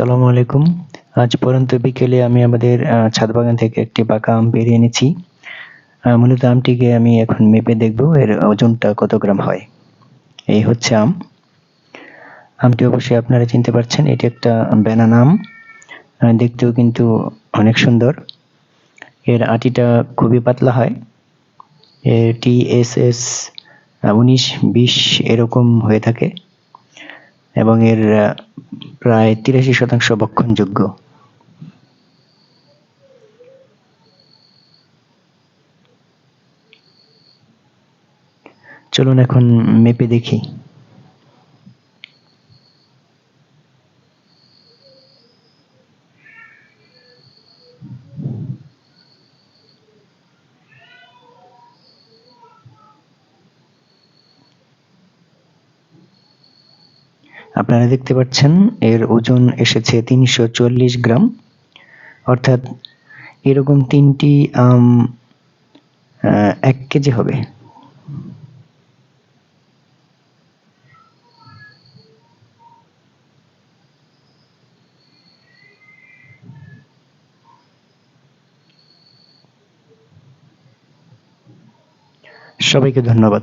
আসসালামু আলাইকুম। আজ পরন্ত বিকেলে আমি আমাদের ছাদ বাগান থেকে একটি পাকা আম পেড়ে এনেছি। মূলত আমটিকে আমি এখন মেপে দেখব এর ওজনটা কত গ্রাম হয়। এই হচ্ছে আম। আমটি অবশ্যই আপনারা চিনতে পারছেন, এটি একটা ব্যানানা আম। দেখতেও কিন্তু অনেক সুন্দর। এর আটিটা খুবই পাতলা হয়। এর টি এস এস উনিশ, বিশ এরকম হয়ে থাকে। এবং এর প্রায় তিরাশি শতাংশ বক্ষণযোগ্য। চলুন এখন মেপে দেখি। আপনারা দেখতে পাচ্ছেন, এর ওজন এসেছে তিনশো চল্লিশ গ্রাম। অর্থাৎ এরকম তিনটি, আম এক কেজি হবে। সবাইকে ধন্যবাদ।